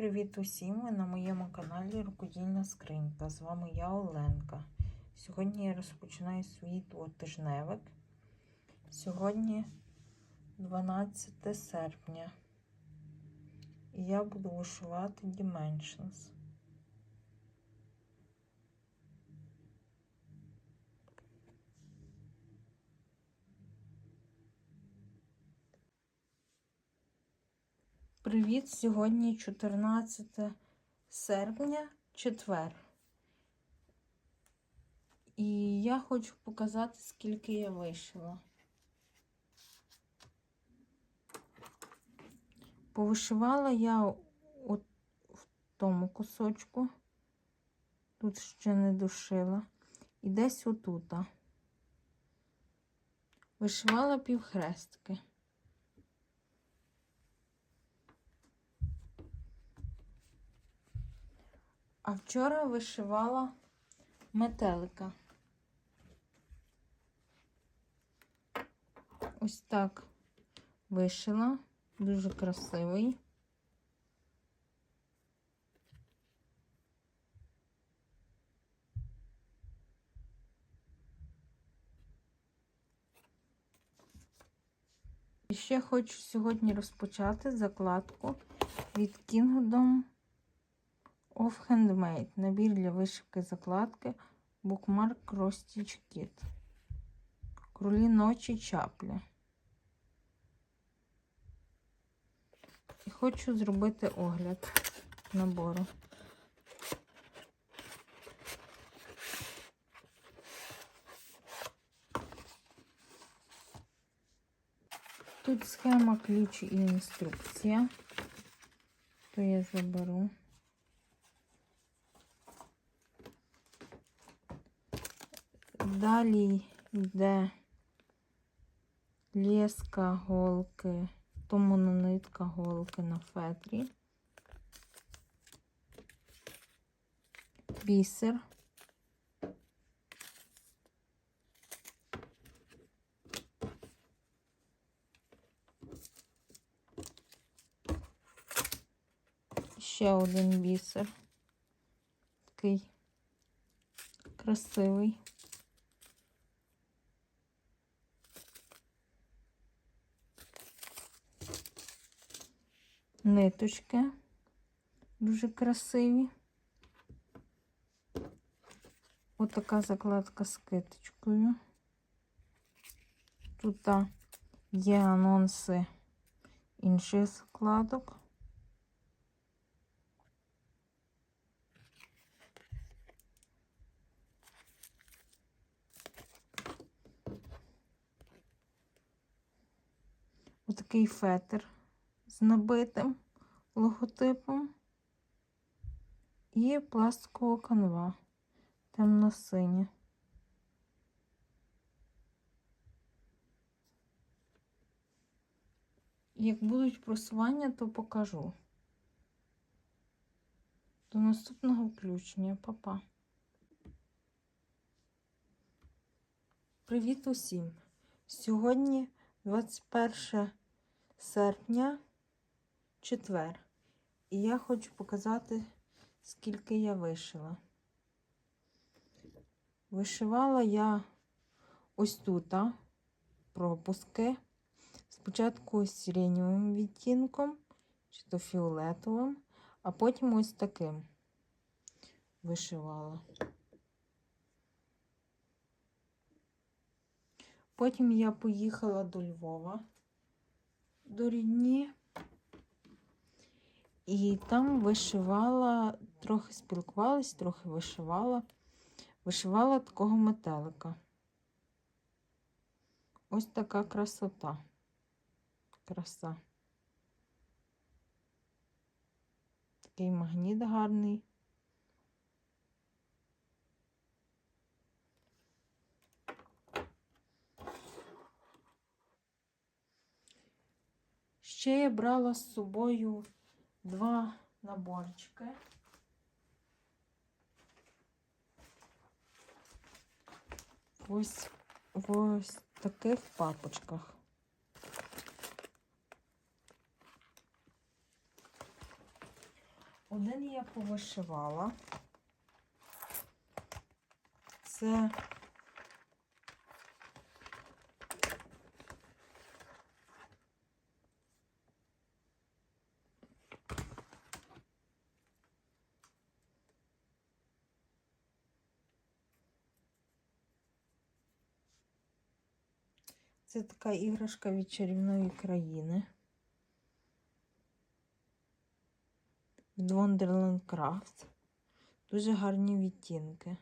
Привіт усім! Ви на моєму каналі Рукодільна Скринька. З вами я Оленка. Сьогодні я розпочинаю свій двотижневик. Сьогодні 12 серпня. І я буду вишивати Dimensions. Привіт! Сьогодні 14 серпня, четвер. І я хочу показати, скільки я вишила. Повишивала я от в тому кусочку, тут ще не дошила, і десь отута. Вишивала півхрестки. А вчора вишивала метелика. Ось так вишила, дуже красивий. І ще хочу сьогодні розпочати закладку від Kingdom of Handmade. Набір для вишивки закладки Bookmark Cross Kit. Кролі ночі чапля. І хочу зробити огляд набору. Тут схема, ключ і інструкція. То я заберу. Далі йде леска голки, тому нитка голки на фетрі, бісер. Ще один бісер. Такий красивий. Ниточки дуже красиві. Ось така закладка з киточкою. Тут є анонси інших закладок. Отакий фетр з набитим логотипом і пластикова канва темно-синя. Як будуть просування, то покажу. До наступного включення, Па-па. Привіт усім! Сьогодні 21 серпня, четвер. І я хочу показати, скільки я вишила. Вишивала я ось тут пропуски. Спочатку сиреневим відтінком, чи то фіолетовим, а потім ось таким вишивала. Потім я поїхала до Львова до рідні. І там вишивала, трохи спілкувалась, трохи вишивала. Вишивала такого метелика. Ось така красота. Краса. Такий магніт гарний. Ще я брала з собою два наборчики. Ось ось таких папочках. Один я повишивала. Це Це така іграшка від чарівної країни. Від Wonderland Craft. Дуже гарні відтінки.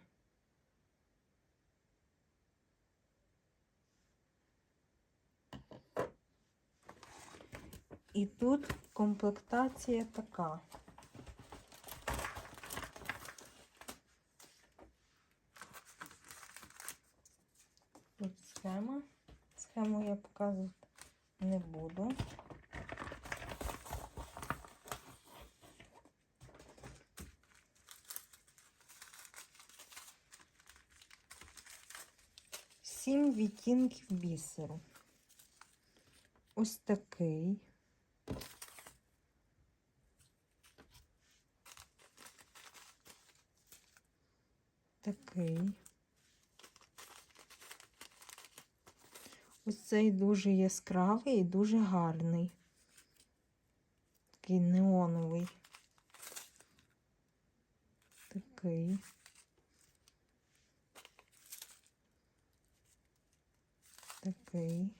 І тут комплектація така. Тут схема. Схему я показувати не буду. Сім відтінків бісеру. Ось такий. Такий. Ось цей дуже яскравий і дуже гарний. Такий неоновий. Такий. Такий.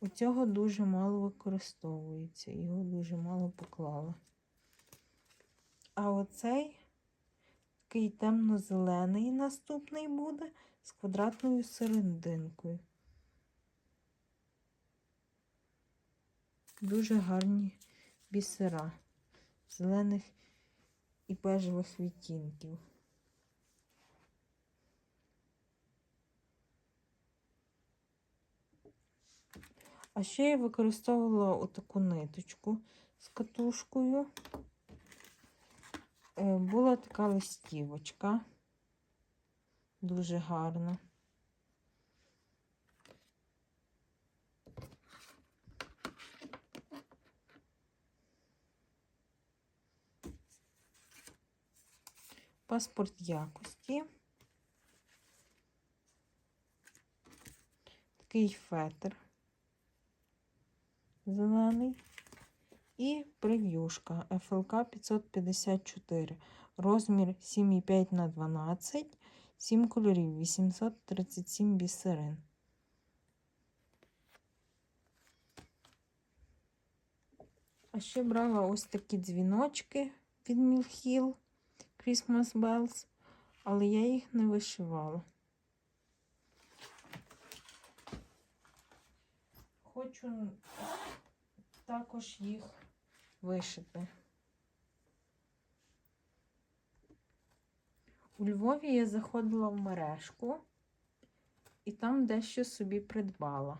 У цього дуже мало використовується, його дуже мало поклала. А оцей такий темно-зелений наступний буде з квадратною серединкою. Дуже гарні бісера зелених і бежевих відтінків. А ще я використовувала отаку ниточку з катушкою. Е, Була така листівочка, дуже гарна. Паспорт якості. Такий фетр зелений. І прев'юшка FLK 554. Розмір 7,5 на 12, 7 кольорів, 837 бісерин. А ще брала ось такі дзвіночки від Мілхіл Christmas Bells, але я їх не вишивала. Хочу також їх вишити. У Львові я заходила в мережку і там дещо собі придбала.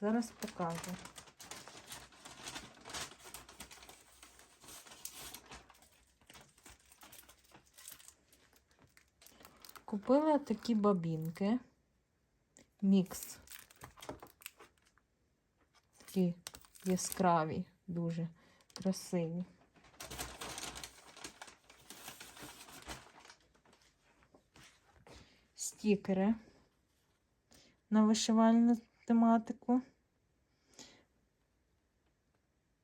Зараз покажу. Купила такі бабінки. Мікс. Такі яскраві, дуже красиві. Стікери на вишивальну тематику.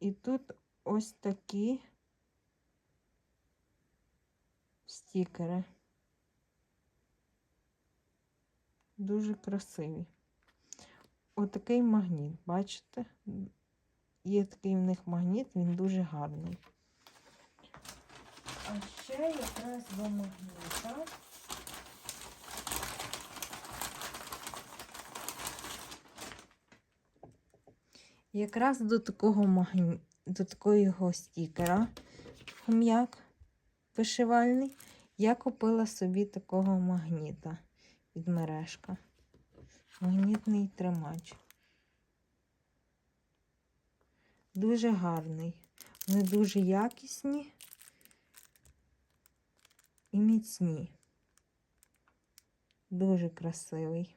І тут ось такі стікери. Дуже красиві. Отакий магніт, бачите? Є такий в них магніт, він дуже гарний. А ще якраз до магніта. Якраз до такого магні... до такого стікера хом'як вишивальний, я купила собі такого магніта від мережка. Магнітний тримач. Дуже гарний. Вони дуже якісні і міцні. Дуже красивий.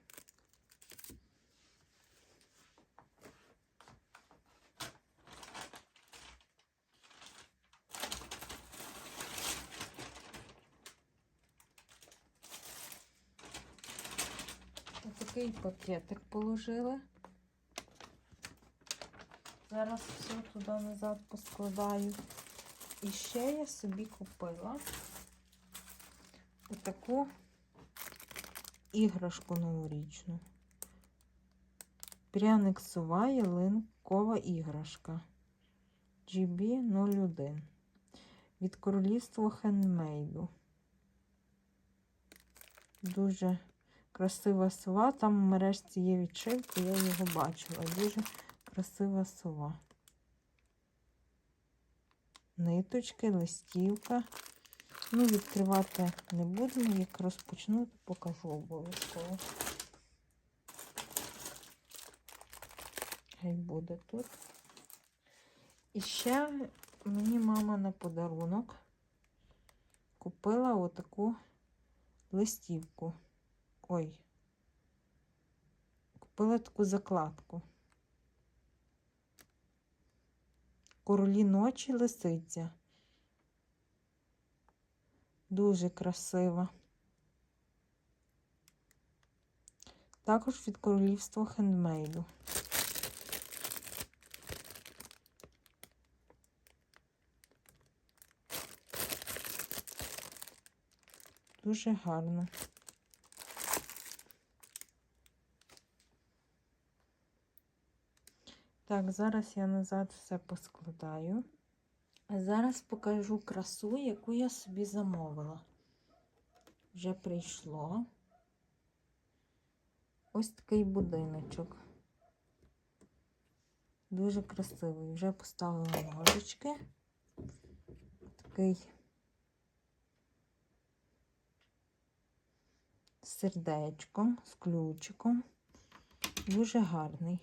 Такий пакетик положили. Зараз все туди назад поскладаю. І ще я собі купила отаку іграшку новорічну. Пряник сова ялинкова іграшка. GB01. Від королівства хендмейду. Дуже красива сова. Там в мережці є відшивки, я його бачила. Дуже красива сова. Ниточки, листівка. Ну, відкривати не будемо. Як розпочну, то покажу обов'язково. Хай буде тут. І ще мені мама на подарунок купила отаку листівку. Ой, купила таку закладку. Королі ночі лисиця. Дуже красива. Також від королівства хендмейду. Дуже гарно. Так, зараз я назад все поскладаю. А зараз покажу красу, яку я собі замовила. Вже прийшло. Ось такий будиночок. Дуже красивий. Вже поставила ножички. Такий з сердечком, з ключиком. Дуже гарний.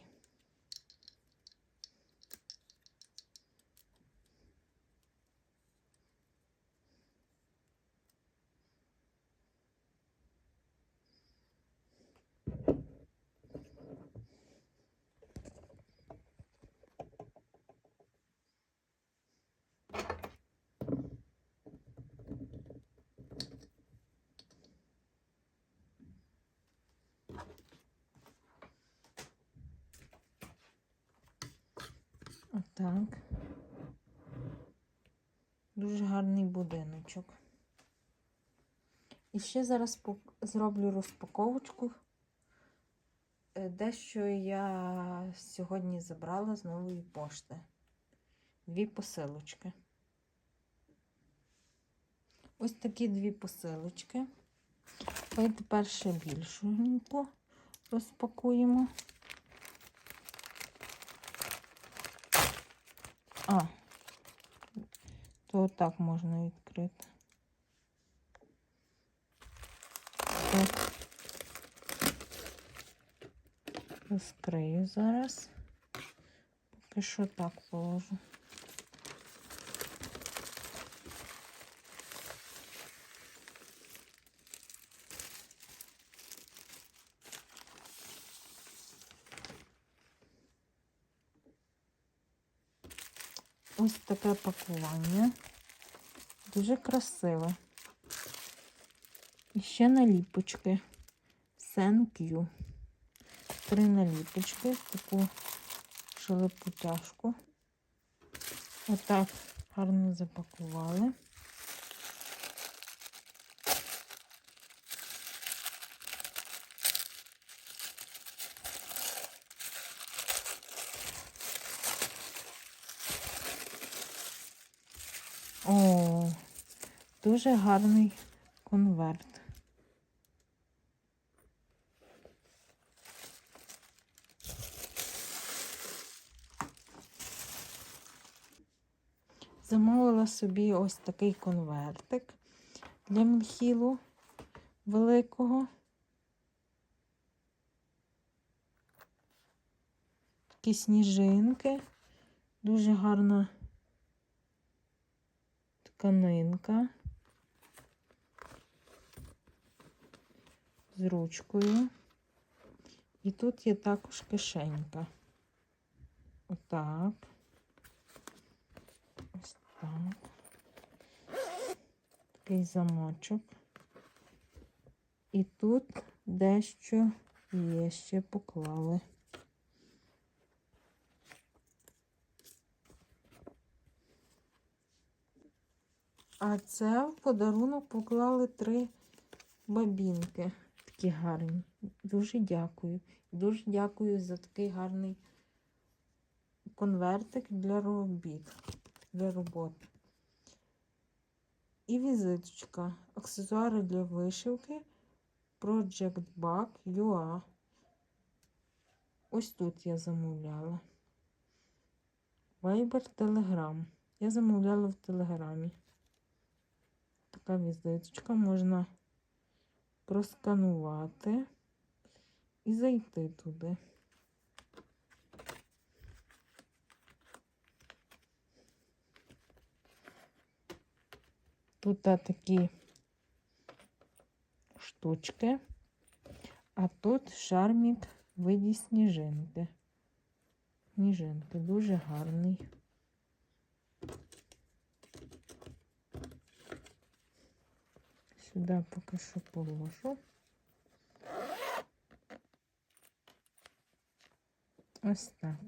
Отак. Дуже гарний будиночок. І ще зараз зроблю розпаковочку. Е, Дещо я сьогодні забрала з нової пошти. Дві посилочки. Ось такі дві посилочки. Давайте перше більшеньку розпакуємо. То отак можна відкрити. Так. Розкрию зараз. Поки що так положу. Ось таке пакування. Дуже красиве. І ще наліпочки. Thank you. Три наліпочки таку шелепутяшку. Отак гарно запакували. О, дуже гарний конверт. Замовила собі ось такий конвертик для мільхілу великого. Такі сніжинки. Дуже гарна тканинка з ручкою. І тут є також кишенька. Отак. Ось так. Такий замочок. І тут дещо Є ще поклали. А це в подарунок поклали три бабінки. Такі гарні. Дуже дякую. Дуже дякую за такий гарний конвертик для робіт, для роботи. І візиточка. Аксесуари для вишивки Project Bug UA. Ось тут я замовляла. Viber Telegram. Я замовляла в Телеграмі. Така візиточка можна просканувати і зайти туди. Тут такі штучки, а тут шармік в виді сніжинки. Сніжинки дуже гарний. Сюди поки що положу. Ось так.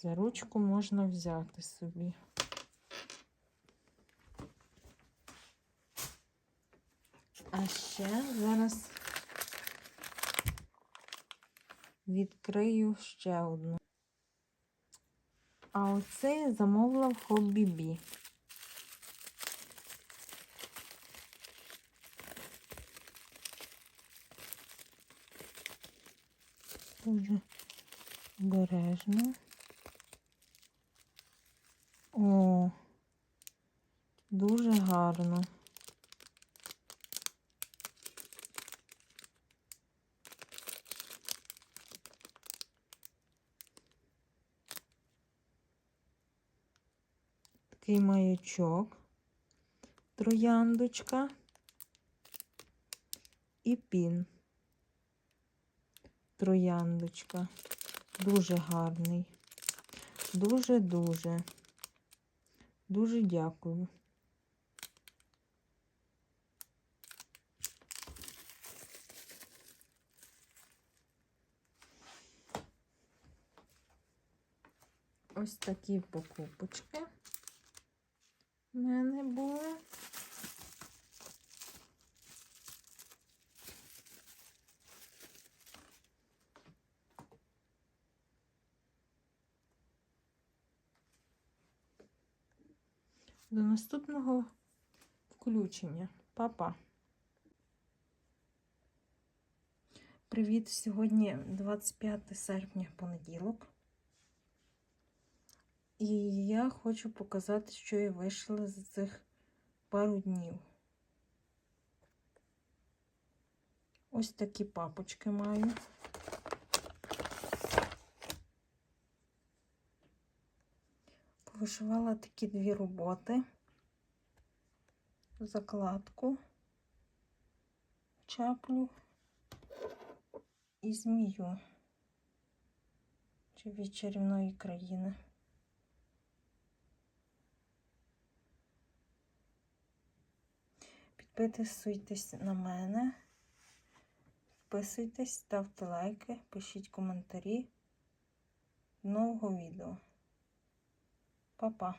За ручку можна взяти собі. А ще зараз відкрию ще одну. А оце я замовила в Хобі Бі. Дуже обережно. О, дуже гарно. Такий маячок, трояндочка і пін. Трояндочка. Дуже гарний. Дуже-дуже. Дуже дякую. Ось такі покупочки в мене були. До наступного включення. Па-па. Привіт! Сьогодні 25 серпня, понеділок. І я хочу показати, що я вийшла за цих пару днів. Ось такі папочки маю. Вишивала такі дві роботи, закладку, чаплю і змію чи від чарівної країни. Підписуйтесь на мене, підписуйтесь, ставте лайки, пишіть коментарі. Нового відео. Па-па.